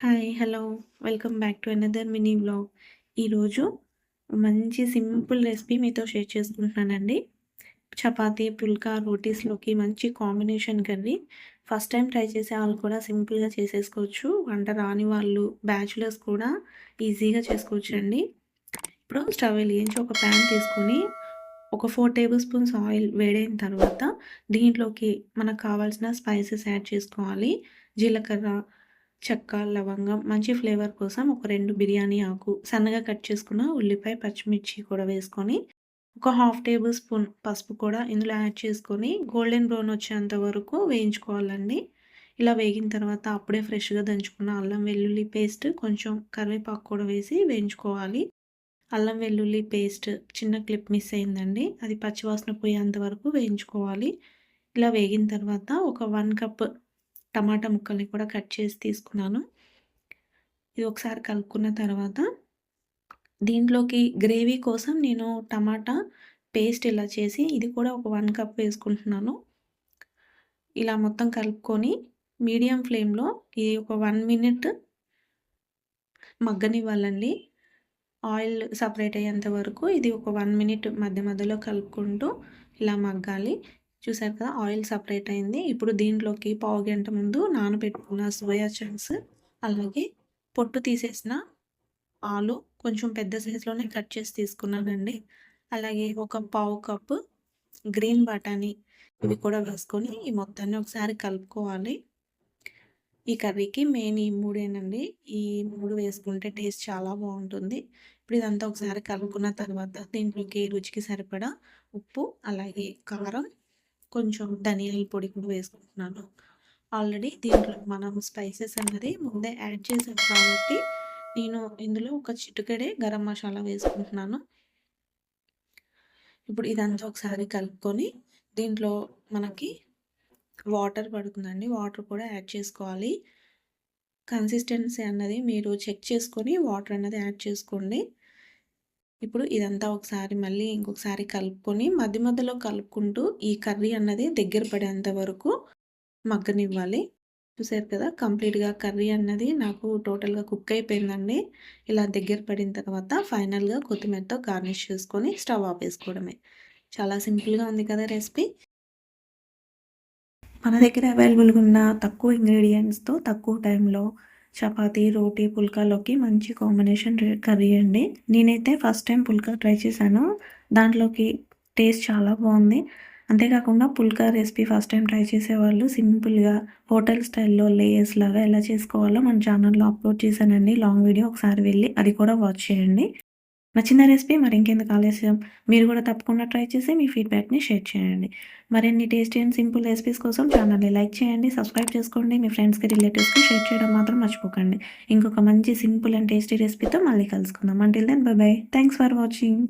Hi. Hello. Welcome back to another mini vlog. ఈరోజు మంచి simple recipe మీతో share చేసుకుంటున్నానండి. చపాతీ, పుల్కా, రోటీస్‌లోకి మంచి combination curry. First time try చేసే వాళ్ళు కూడా సింపుల్‌గా చేసేసుకోవచ్చు. వంట రాని వాళ్ళు, బ్యాచిలర్స్ కూడా ఈజీగా చేసుకోవచ్చండి. ఇప్పుడు స్టవ్ వెలిగించి ఒక ప్యాన్ తీసుకొని, ఒక ఫోర్ టేబుల్ స్పూన్స్ ఆయిల్ వేడైన తర్వాత, దీంట్లోకి మనకు కావాల్సిన స్పైసెస్ యాడ్ చేసుకోవాలి. జీలకర్ర, చెక్క, లవంగం మంచి ఫ్లేవర్ కోసం ఒక రెండు బిర్యానీ ఆకు, సన్నగా కట్ చేసుకున్న ఉల్లిపాయ, పచ్చిమిర్చి కూడా వేసుకొని, ఒక హాఫ్ టేబుల్ స్పూన్ పసుపు కూడా ఇందులో యాడ్ చేసుకొని, గోల్డెన్ బ్రౌన్ వచ్చేంత వరకు వేయించుకోవాలండి. ఇలా వేగిన తర్వాత అప్పుడే ఫ్రెష్‌గా దంచుకున్న అల్లం వెల్లుల్లి పేస్ట్, కొంచెం కరివేపాకు కూడా వేసి వేయించుకోవాలి. అల్లం వెల్లుల్లి పేస్ట్ చిన్న క్లిప్ మిస్ అయిందండి. అది పచ్చివాసన పోయేంత వరకు వేయించుకోవాలి. ఇలా వేగిన తర్వాత ఒక వన్ కప్ టమాటా ముక్కల్ని కూడా కట్ చేసి తీసుకున్నాను. ఇది ఒకసారి కలుపుకున్న తర్వాత, దీంట్లోకి గ్రేవీ కోసం నేను టమాటా పేస్ట్ ఇలా చేసి ఇది కూడా ఒక వన్ కప్ వేసుకుంటున్నాను. ఇలా మొత్తం కలుపుకొని మీడియం ఫ్లేమ్‌లో ఇది ఒక వన్ మినిట్ మగ్గనివ్వాలండి. ఆయిల్ సపరేట్ అయ్యేంత వరకు ఇది ఒక వన్ మినిట్ మధ్య మధ్యలో కలుపుకుంటూ ఇలా మగ్గాలి. చూసారు కదా! ఆయిల్ సపరేట్ అయింది. ఇప్పుడు దీంట్లోకి పావు గంట ముందు నానబెట్టుకున్న సోయా చంక్స్, అలాగే పొట్టు తీసేసిన ఆలు కొంచెం పెద్ద సైజులోనే కట్ చేసి తీసుకున్నానండి. అలాగే ఒక పావు కప్పు గ్రీన్ బఠానీ ఇవి కూడా వేసుకొని ఈ మొత్తాన్ని ఒకసారి కలుపుకోవాలి. ఈ కర్రీకి మెయిన్ ఈ మూడేనండి. ఈ మూడు వేసుకుంటే టేస్ట్ చాలా బాగుంటుంది ఇప్పుడు ఇదంతా ఒకసారి కలుపుకున్న తర్వాత దీంట్లోకి రుచికి సరిపడా ఉప్పు, అలాగే కారం, కొంచెం ధనియాల పొడి కూడా వేసుకుంటున్నాను. ఆల్రెడీ దీంట్లో మనం స్పైసెస్ అన్నది ముందే యాడ్ చేసాం కాబట్టి, నేను ఇందులో ఒక చిటికెడే గరం మసాలా వేసుకుంటున్నాను. ఇప్పుడు ఇదంతా ఒకసారి కలుపుకొని, దీంట్లో మనకి వాటర్ పడుతుందండి. వాటర్ కూడా యాడ్ చేసుకోవాలి. కన్సిస్టెన్సీ అన్నది మీరు చెక్ చేసుకొని వాటర్ అన్నది యాడ్ చేసుకోండి. ఇప్పుడు ఇదంతా ఒకసారి మళ్ళీ ఇంకొకసారి కలుపుకొని, మధ్య మధ్యలో కలుపుకుంటూ ఈ కర్రీ అన్నది దగ్గర పడేంత వరకు మగ్గనివ్వాలి. చూసారు కదా! కంప్లీట్‌గా కర్రీ అన్నది నాకు టోటల్‌గా కుక్ అయిపోయిందండి. ఇలా దగ్గర పడిన తర్వాత ఫైనల్‌గా కొత్తిమీరతో గార్నిష్ చేసుకొని స్టవ్ ఆపేసుకోవడమే. చాలా సింపుల్‌గా ఉంది కదా రెసిపీ. మన దగ్గర అవైలబుల్‌గా ఉన్న తక్కువ ఇంగ్రీడియంట్స్తో తక్కువ టైంలో చపాతీ, రోటీ, పుల్కాలోకి మంచి కాంబినేషన్ కర్రీ అండి. నేనైతే ఫస్ట్ టైం పుల్కా ట్రై చేశాను. దాంట్లోకి టేస్ట్ చాలా బాగుంది అంతేకాకుండా phulka recipe first time try చేసేవాళ్ళు సింపుల్‌గా హోటల్ స్టైల్‌లో లేయర్స్ లాగా ఎలా చేసుకోవాలో మన ఛానల్‌లో అప్లోడ్ చేశానండి లాంగ్ వీడియో. ఒకసారి వెళ్ళి అది కూడా వాచ్ చేయండి. నచ్చిన రెసిపీ మరి ఇంకెందుకు ఆలస్యం మీరు కూడా తప్పకుండా ట్రై చేసి మీ ఫీడ్‌బ్యాక్‌ని షేర్ చేయండి. మరిన్ని టేస్టీ అండ్ సింపుల్ రెసిపీస్ కోసం ఛానల్‌ని లైక్ చేయండి, సబ్స్క్రైబ్ చేసుకోండి. మీ ఫ్రెండ్స్‌కి, రిలేటివ్స్‌కి షేర్ చేయడం మాత్రం మర్చిపోకండి. ఇంకొక మంచి సింపుల్ అండ్ టేస్టీ రెసిపీతో మళ్ళీ కలుసుకుందాం. Until then bye bye. Thanks for watching.